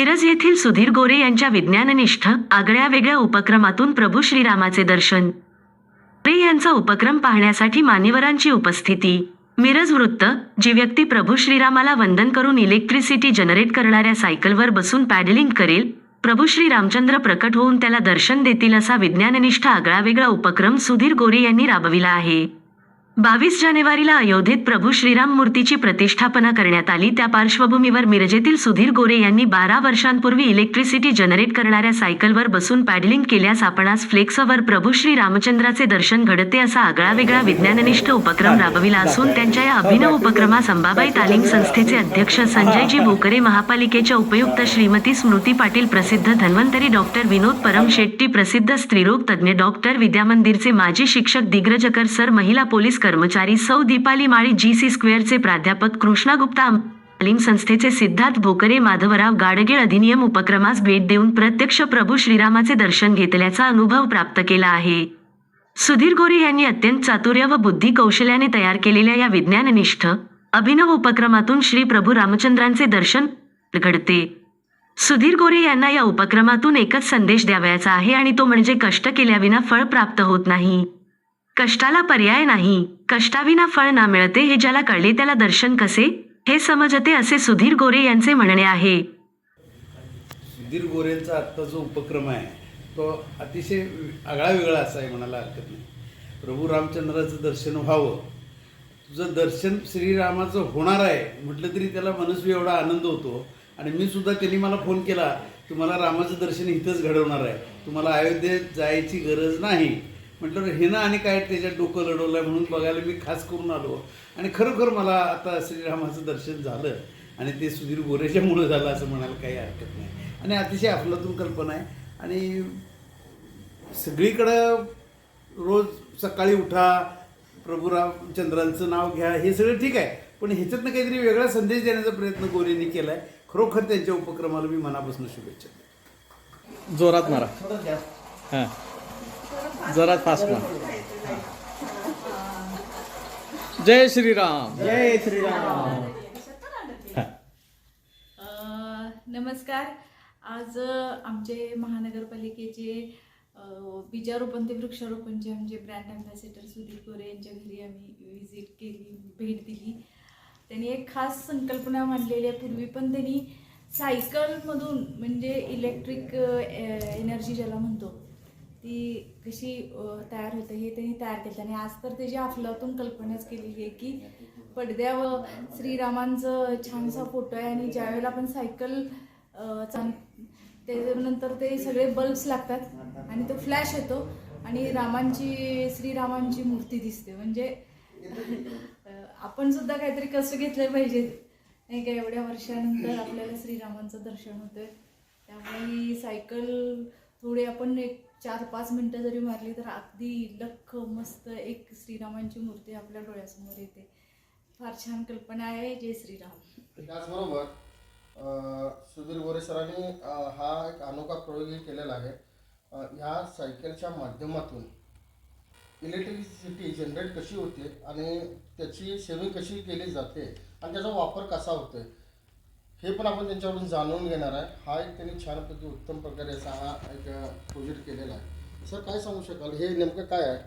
मिरज येथील सुधीर गोरे यांच्या विज्ञाननिष्ठ आगळ्या वेगळ्या उपक्रमातून प्रभू श्रीरामाचे दर्शन. गोरे यांचा उपक्रम पाहण्यासाठी मान्यवरांची उपस्थिती. मिरज वृत्त जी व्यक्ती प्रभू श्रीरामाला वंदन करून इलेक्ट्रिसिटी जनरेट करणाऱ्या सायकलवर बसून पॅडलिंग करेल प्रभू श्री रामचंद्र प्रकट होऊन त्याला दर्शन देतील असा विज्ञाननिष्ठ आगळावेगळा उपक्रम सुधीर गोरे यांनी राबविला आहे. बावीस जानेवारीला अयोध्येत प्रभू श्रीराम मूर्तीची प्रतिष्ठापना करण्यात आली. त्या पार्श्वभूमीवर मिरजेतील सुधीर गोरे यांनी बारा वर्षांपूर्वी इलेक्ट्रिसिटी जनरेट करणाऱ्या सायकलवर बसून पॅडलिंग केल्यास आपणास फ्लेक्सवर प्रभू श्री रामचंद्राचे दर्शन घडते असा आगळावेगळा विज्ञाननिष्ठ उपक्रम राबविला असून त्यांच्या या अभिनव उपक्रमास अंबाबाई तालीम संस्थेचे अध्यक्ष संजयजी भोकरे महापालिकेच्या उपयुक्त श्रीमती स्मृती पाटील प्रसिद्ध धन्वंतरी डॉक्टर विनोद परम शेट्टी प्रसिद्ध स्त्रीरोग तज्ज्ञ डॉक्टर विद्यामंदिरचे माजी शिक्षक दिग्रजकर सर महिला पोलीस कर्मचारी सौ दीपाली माळी जी सी स्क्वेअरचे प्राध्यापक कृष्णा गुप्ता तालीम संस्थेचे सिद्धार्थ भोकरे माधवराव गाडगीळ अधिनियम उपक्रमास भेट देऊन प्रत्यक्ष प्रभू श्रीरामाचे दर्शन घेतल्याचा अनुभव प्राप्त केला आहे. सुधीर गोरे यांनी अत्यंत चातुर्य व बुद्धी कौशल्याने तयार केलेल्या या विज्ञाननिष्ठ अभिनव उपक्रमातून श्री प्रभू रामचंद्रांचे दर्शन घडते. सुधीर गोरे यांना या उपक्रमातून एकच संदेश द्यावयाचा आहे आणि तो म्हणजे कष्ट केल्याविना फळ प्राप्त होत नाही. कष्टाला पर्याय नाही. कष्टाविना फळ ना मिळते हे ज्याला कळले त्याला दर्शन कसे? हे समजते असे सुधीर गोरे यांचे म्हणणे आहे. सुधीर गोरेंचा आत्ता जो उपक्रम आहे तो अतिशय आगळा वेगळा असा आहे म्हणायला हरकत नाही. प्रभू रामचंद्राचं दर्शन व्हावं. तुझं दर्शन श्रीरामाचं होणार आहे म्हटलं तरी त्याला मनस्वी एवढा आनंद होतो. आणि मी सुद्धा त्यांनी मला फोन केला तुम्हाला रामाचं दर्शन इथंच घडवणार आहे. तुम्हाला अयोध्येत जायची गरज नाही. म्हटलं हे ना आणि काय त्याच्यात डोकं लढवलं आहे म्हणून बघायला मी खास करून आलो. आणि खरोखर मला आता श्रीरामाचं दर्शन झालं आणि ते सुधीर गोरेच्यामुळं झालं असं म्हणायला काही हरकत नाही. आणि अतिशय अफलातून कल्पना आहे. आणि सगळीकडं रोज सकाळी उठा प्रभू रामचंद्रांचं नाव घ्या हे सगळं ठीक आहे. पण ह्याच्यातनं काहीतरी वेगळा संदेश देण्याचा प्रयत्न गोरेंनी केला आहे खरोखर त्यांच्या उपक्रमाला मी मनापासून शुभेच्छा देतो. जोरात मारा. हां. जोरात फास्ट मारा जय श्रीराम. जय श्रीराम. नमस्कार. आज आमचे महानगरपालिकेचे बीजारोपण ते वृक्षारोपणचे आमचे ब्रँड अँबॅसेडर सुधीर गोरे यांच्या घरी आम्ही विजिट केली भेट दिली. त्यांनी एक खास संकल्पना मांडलेली आहे. पूर्वी पण त्यांनी सायकलमधून म्हणजे इलेक्ट्रिक एनर्जी ज्याला म्हणतो ती कशी तयार होते हे त्यांनी तयार केलं. आणि आज तर त्याची अफलातून कल्पनाच केलेली आहे की पडद्यावर श्रीरामांचं छानसा फोटो आहे आणि ज्यावेळेला आपण सायकल अ, त्याच्यानंतर ते सगळे बल्ब्स लागतात आणि तो फ्लॅश येतो आणि रामांची श्रीरामांची मूर्ती दिसते. म्हणजे आपण सुद्धा काहीतरी कसं घेतले पाहिजेत नाही का एवढ्या वर्षानंतर आपल्याला श्रीरामांचं दर्शन होतंय. त्यामुळे ही सायकल थोडी आपण एक चार पाच मिनटं जरी मारली तर अगदी लख मस्त एक श्रीरामांची मूर्ती आपल्या डोळ्यासमोर येते. फार छान कल्पना आहे जय श्रीराम. त्याचबरोबर अ, सुधीर गोरे सरांनी अ, हा एक अनोखा प्रयोगही केलेला आहे. अ, ह्या सायकलच्या माध्यमातून इलेक्ट्रिसिटी जनरेट कशी होते आणि त्याची सेविंग कशी केली जाते आणि त्याचा वापर कसा होतोय? हे पण आपण त्यांच्याकडून जाणून घेणार आहे. हा एक त्यांनी छानपैकी उत्तम प्रकारे असा हा एक प्रोजेक्ट केलेला आहे. सर काय सांगू शकाल? हे नेमकं काय आहे?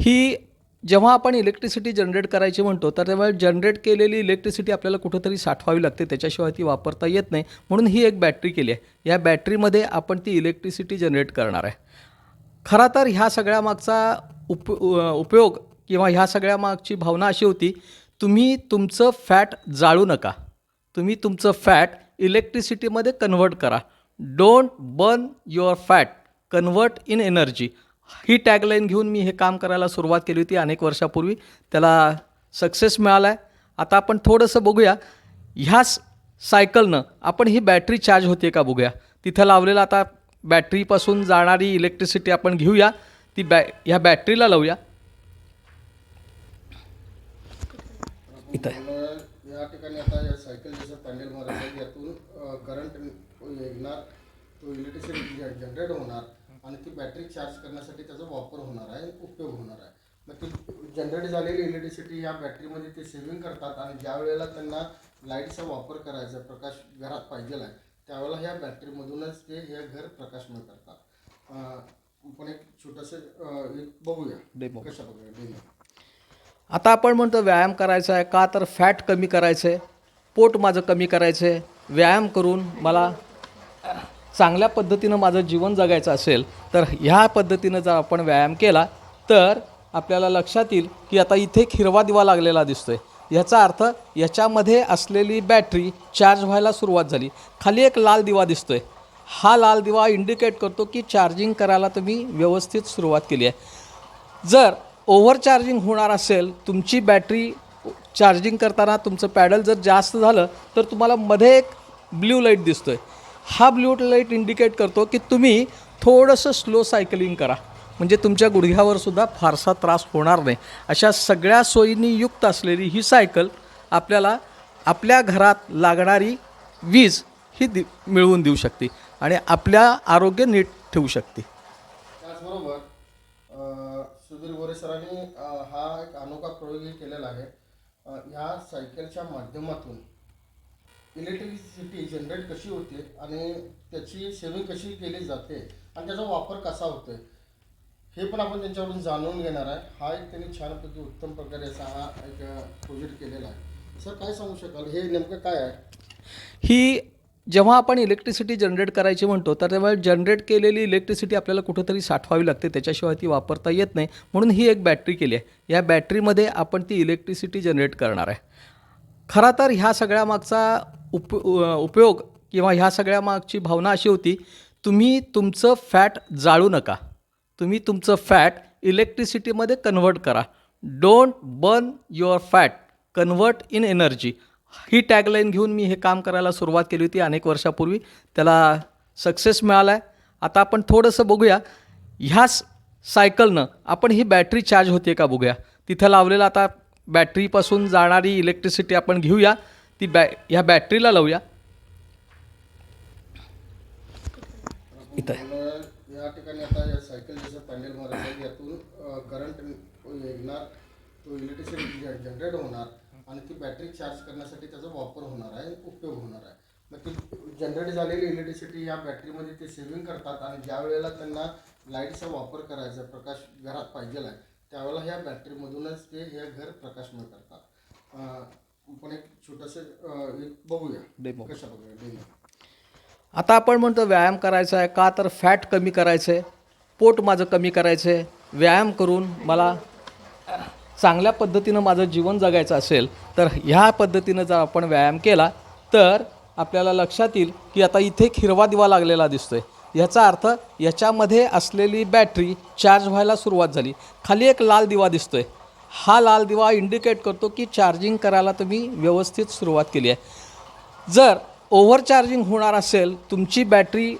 ही जेव्हा आपण इलेक्ट्रिसिटी जनरेट करायची म्हणतो तर तेव्हा जनरेट केलेली इलेक्ट्रिसिटी आपल्याला कुठंतरी साठवावी लागते. त्याच्याशिवाय ती वापरता येत नाही. म्हणून ही एक बॅटरी केली आहे. या बॅटरीमध्ये आपण ती इलेक्ट्रिसिटी जनरेट करणार आहे. खरा तर ह्या सगळ्या मागचा उप उपयोग किंवा ह्या सगळ्या मागची भावना अशी होती तुम्ही तुमचं फॅट जाळू नका. तुम्ही तुमचं फॅट इलेक्ट्रिसिटीमध्ये कन्व्हर्ट करा. Don't burn your fat convert in energy he tagline घेऊन मी हे काम करायला सुरुवात केली होती अनेक वर्षापूर्वी. त्याला सक्सेस मिळाला आहे आता आपण थोडंसं बघूया. ह्याच सायकलनं आपण ही बॅटरी चार्ज होते का बघूया. तिथं लावलेलं आता बॅटरीपासून जाणारी इलेक्ट्रिसिटी आपण घेऊया. ती बॅ ह्या बॅटरीला लावूया. इथं या ठिकाणी आता या सायकल जसं मारत आहे यातून करंट निघणार तो इलेक्ट्रिसिटी जनरेट होणार आणि ती बॅटरी चार्ज करण्यासाठी त्याचा वापर होणार आहे उपयोग होणार आहे. मग ती जनरेट झालेली इलेक्ट्रिसिटी या बॅटरीमध्ये ते सेव्हिंग करतात आणि ज्या वेळेला त्यांना लाईटचा वापर करायचा प्रकाश घरात पाहिजे आहे त्यावेळेला ह्या बॅटरीमधूनच ते हे घर प्रकाशमय करतात. अं, आपण एक छोटंसं बघूया. कशा प्रकारे? डेमो आता आपण म्हणतो व्यायाम करायचा आहे का तर फॅट कमी करायचं आहे पोट माझं कमी करायचं आहे व्यायाम करून मला चांगल्या पद्धतीनं माझं जीवन जगायचं असेल तर ह्या पद्धतीनं जर आपण व्यायाम केला तर आपल्याला लक्षात येईल की आता इथे एक हिरवा दिवा लागलेला दिसतोय. याचा अर्थ याच्यामध्ये असलेली बॅटरी चार्ज व्हायला सुरुवात झाली. खाली एक लाल दिवा दिसतोय. हा लाल दिवा इंडिकेट करतो की चार्जिंग करायला तुम्ही व्यवस्थित सुरुवात केली आहे. जर ओव्हर चार्जिंग होणार असेल तुमची बॅटरी चार्जिंग करताना तुमचं पॅडल जर जास्त झालं तर तुम्हाला मध्ये एक ब्ल्यू लाइट दिसतोय. हा ब्ल्यू लाइट इंडिकेट करतो की तुम्ही थोडंसं स्लो सायकलिंग करा. म्हणजे तुमच्या गुडघ्यावर सुद्धा फारसा त्रास होणार नाही. अशा सगळ्या सोयींनी युक्त असलेली ही सायकल आपल्याला आपल्या घरात लागणारी वीज ही दि मिळवून देऊ शकते आणि आपल्या आरोग्य नीट ठेवू शकते. त्याचबरोबर सुधीर गोरे सरांनी हा एक अनोखा प्रयोगही केलेला आहे. ह्या सायकलच्या माध्यमातून इलेक्ट्रिसिटी जनरेट कशी होते आणि त्याची सेविंग कशी केली जाते आणि त्याचा वापर कसा होतोय हे पण आपण त्यांच्याकडून जाणून घेणार आहे. हा एक त्यांनी छानपैकी उत्तम प्रकारे असा हा एक प्रोजेक्ट केलेला आहे. सर काय सांगू शकाल? हे नेमकं काय आहे? ही जेव्हा आपण इलेक्ट्रिसिटी जनरेट करायची म्हणतो तर तेव्हा जनरेट केलेली इलेक्ट्रिसिटी आपल्याला कुठंतरी साठवावी लागते. त्याच्याशिवाय ती वापरता येत नाही. म्हणून ही एक बॅटरी केली आहे. या बॅटरीमध्ये आपण ती इलेक्ट्रिसिटी जनरेट करणार आहे. खरा तर ह्या सगळ्या मागचा उप उपयोग किंवा ह्या सगळ्या मागची भावना अशी होती तुम्ही तुमचं फॅट जाळू नका. तुम्ही तुमचं फॅट इलेक्ट्रिसिटीमध्ये कन्व्हर्ट करा. Don't burn your fat convert in energy he tagline घेऊन मी हे काम करायला सुरुवात केली होती अनेक वर्षापूर्वी. त्याला सक्सेस मिळाला आहे आता आपण थोडंसं बघूया. ह्याच सायकलनं आपण ही बॅटरी चार्ज होते का बघूया. तिथं लावलेलं आता बॅटरीपासून जाणारी इलेक्ट्रिसिटी आपण घेऊया. ती बॅ ह्या बॅटरीला लावूया. इथं या ठिकाणी आता या सायकल जसं मारायचं यातून करंट तो इलेक्ट्रिसिटी जनरेट होणार. आणि ती बॅटरी चार्ज करण्यासाठी त्याचा वापर होणार आहे उपयोग होणार आहे. मग ती जनरेट झालेली इलेक्ट्रिसिटी या बॅटरीमध्ये ते सेव्हिंग करतात आणि ज्या वेळेला त्यांना लाईटचा वापर करायचा प्रकाश घरात पाहिजे आहे त्यावेळेला ह्या बॅटरीमधूनच ते हे घर प्रकाशमय करतात. अं, आपण एक छोटंसं बघूया. कशा प्रकारे डेमो आता आपण म्हणतो व्यायाम करायचा आहे का? तर फॅट कमी करायचं आहे पोट माझं कमी करायचं आहे व्यायाम करून मला चांगल्या पद्धतीनं माझं जीवन जगायचं असेल तर ह्या पद्धतीनं जर आपण व्यायाम केला तर आपल्याला लक्षात येईल की आता इथे एक हिरवा दिवा लागलेला दिसतो आहे याचा अर्थ याच्यामध्ये असलेली बॅटरी चार्ज व्हायला सुरुवात झाली. खाली एक लाल दिवा दिसतो आहे हा लाल दिवा इंडिकेट करतो की चार्जिंग करायला तुम्ही व्यवस्थित सुरुवात केली आहे. जर ओव्हर चार्जिंग होणार असेल तुमची बॅटरी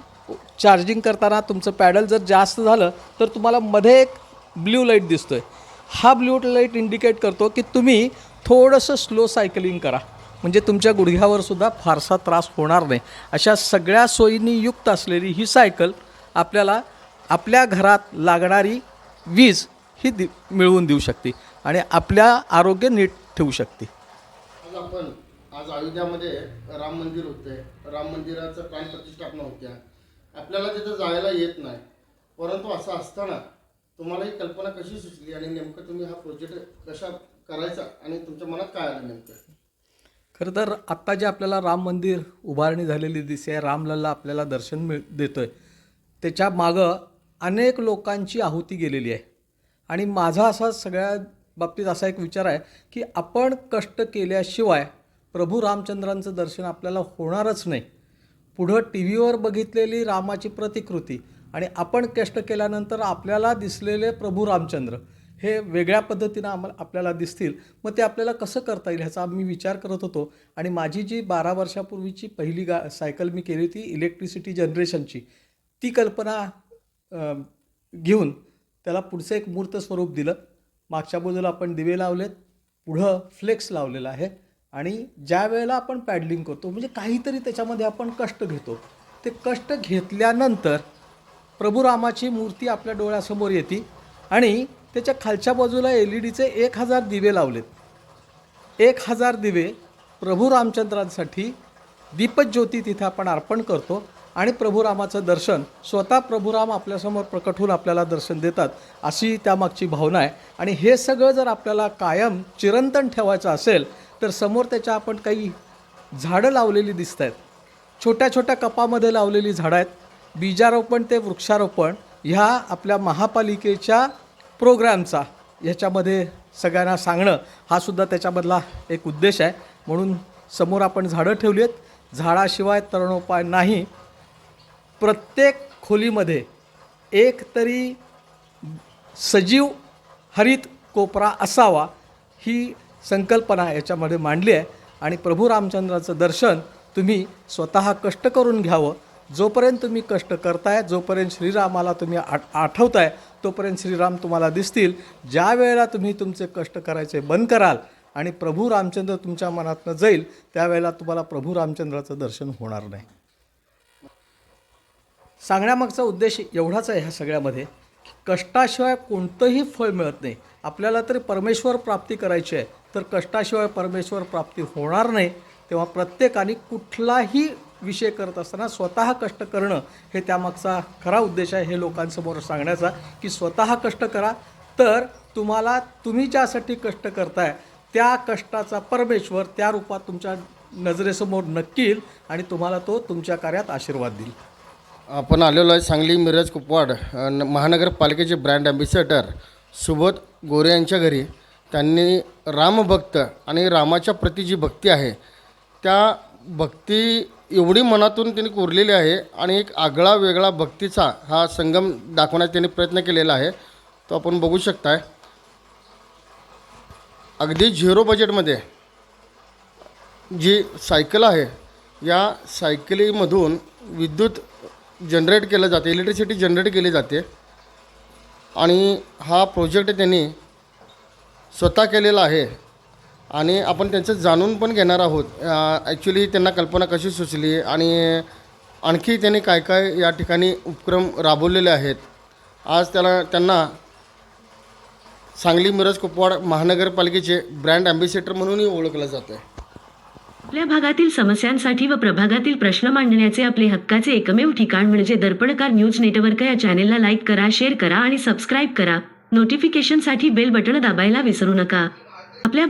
चार्जिंग करताना तुमचं पॅडल जर जास्त झालं तर तुम्हाला मध्ये एक ब्ल्यू लाइट दिसतो आहे हा ब्ल्यू लाइट इंडिकेट करतो की तुम्ही थोडंसं स्लो सायकलिंग करा. म्हणजे तुमच्या गुडघ्यावर सुद्धा फारसा त्रास होणार नाही. अशा सगळ्या सोयींनी युक्त असलेली ही सायकल आपल्याला आपल्या घरात लागणारी वीज ही दि मिळवून देऊ शकते आणि आपल्या आरोग्य नीट ठेवू शकते. आज आपण आज अयोध्यामध्ये राम मंदिर होते राम मंदिराचं प्राण प्रतिष्ठापना होत्या. आपल्याला तिथं जायला येत नाही. परंतु असं असताना तुम्हाला ही कल्पना कशी सुचली आणि नेमकं तुम्ही हा प्रोजेक्ट कशा करायचा आणि तुमच्या मनात काय आलं नेमकं? खरं तर आत्ता जे आपल्याला राम मंदिर उभारणी झालेली दिसते आहे रामलल्ला आपल्याला दर्शन मिळ देतो आहे त्याच्या मागं अनेक लोकांची आहुती गेलेली आहे. आणि माझा असा सगळ्या बाबतीत असा एक विचार आहे की आपण कष्ट केल्याशिवाय प्रभू रामचंद्रांचं दर्शन आपल्याला होणारच नाही. पुढं टी व्हीवर बघितलेली रामाची प्रतिकृती आणि आपण कष्ट केल्यानंतर आपल्याला दिसलेले प्रभू रामचंद्र हे वेगळ्या पद्धतीनं आम्हाला आपल्याला दिसतील. मग ते आपल्याला कसं करता येईल ह्याचा मी विचार करत होतो. आणि माझी जी बारा वर्षापूर्वीची पहिली गा सायकल मी केली होती इलेक्ट्रिसिटी जनरेशनची ती कल्पना घेऊन त्याला पुढचं एक मूर्त स्वरूप दिलं. मागच्या बाजूला आपण दिवे लावलेत पुढं फ्लेक्स लावलेला आहे. आणि ज्या वेळेला आपण पॅडलिंग करतो म्हणजे काहीतरी त्याच्यामध्ये आपण कष्ट घेतो. ते कष्ट घेतल्यानंतर प्रभू रामाची मूर्ती आपल्या डोळ्यासमोर येते आणि त्याच्या खालच्या बाजूला एल ई डीचे एक हजार दिवे लावलेत. एक हजार दिवे प्रभू रामचंद्रांसाठी दीपज्योती तिथे आपण अर्पण करतो आणि प्रभू रामाचं दर्शन स्वतः प्रभू राम आपल्यासमोर प्रकट होऊन आपल्याला दर्शन देतात अशी त्यामागची भावना आहे. आणि हे सगळं जर आपल्याला कायम चिरंतन ठेवायचं असेल तर समोर त्याच्या आपण काही झाडं लावलेली दिसत आहेत छोट्या छोट्या कपामध्ये लावलेली झाडं आहेत. बीजारोपण ते वृक्षारोपण ह्या आपल्या महापालिकेच्या प्रोग्रामचा ह्याच्यामध्ये सगळ्यांना सांगणं हा सुद्धा त्याच्यामधला एक उद्देश आहे. म्हणून समोर आपण झाडं ठेवली आहेत झाडाशिवाय तरणोपाय नाही. प्रत्येक खोलीमध्ये एक तरी सजीव हरित कोपरा असावा ही संकल्पना याच्यामध्ये मांडली आहे. आणि प्रभू रामचंद्राचं दर्शन तुम्ही स्वतः कष्ट करून घ्यावं. जोपर्यंत तुम्ही कष्ट करताय जोपर्यंत श्रीरामाला तुम्ही आठ आठवताय तोपर्यंत श्रीराम तुम्हाला दिसतील. ज्या वेळेला तुम्ही तुमचे कष्ट करायचे बंद कराल आणि प्रभू रामचंद्र तुमच्या मनातनं जाईल त्यावेळेला तुम्हाला प्रभू रामचंद्राचं दर्शन होणार नाही. सांगण्यामागचा उद्देश एवढाच आहे ह्या सगळ्यामध्ये की कष्टाशिवाय कोणतंही फळ मिळत नाही. आपल्याला तरी परमेश्वर प्राप्ती करायची आहे. तर कष्टाशिवाय परमेश्वर प्राप्ती होणार नाही तेव्हा प्रत्येकाने कुठलाही विषय करत असताना स्वतः कष्ट करणं हे त्यामागचा खरा उद्देश आहे हे लोकांसमोर सांगण्याचा की स्वतः कष्ट करा तर तुम्हाला तुम्ही ज्यासाठी कष्ट करताय त्या कष्टाचा परमेश्वर त्या रूपात तुमच्या नजरेसमोर नक्की येईल आणि तुम्हाला तो तुमच्या कार्यात आशीर्वाद देईल. आपण आलेलो आहे सांगली मिरज कुपवाड न- महानगरपालिकेचे ब्रँड ॲम्बेसेडर सुबोध गोरे यांच्या घरी. त्यांनी रामभक्त आणि रामाच्या प्रती जी भक्ती आहे त्या भक्ती एवढी मनातून त्यांनी कोरलेली आहे आणि एक आगळा वेगळा भक्तीचा हा संगम दाखवण्याचा त्यांनी प्रयत्न केलेला आहे. तो आपण बघू शकताय. अगदी झिरो बजेटमध्ये जी सायकल आहे या सायकलीमधून विद्युत जनरेट केलं जाते इलेक्ट्रिसिटी जनरेट केली जाते. आणि हा प्रोजेक्ट त्यांनी स्वतः केलेला आहे. आणि आपण त्यांचं जाणून पण घेणार आहोत. ॲक्च्युली त्यांना कल्पना कशी सुचली आणि आणखी त्यांनी काय काय या ठिकाणी उपक्रम राबवलेले आहेत. आज त्याला त्यांना सांगली मिरज कुपवाड महानगरपालिकेचे ब्रँड ॲम्बेसेडर म्हणूनही ओळखलं जातं आहे आपल्या भागातील समस्यांसाठी व प्रभागातील प्रश्न मांडण्याचे आपले हक्काचे एकमेव ठिकाण म्हणजे दर्पणकार न्यूज नेटवर्क या चॅनेलला लाईक करा शेअर करा आणि सबस्क्राईब करा. नोटिफिकेशनसाठी बेल बटण दाबायला विसरू नका. आपल्या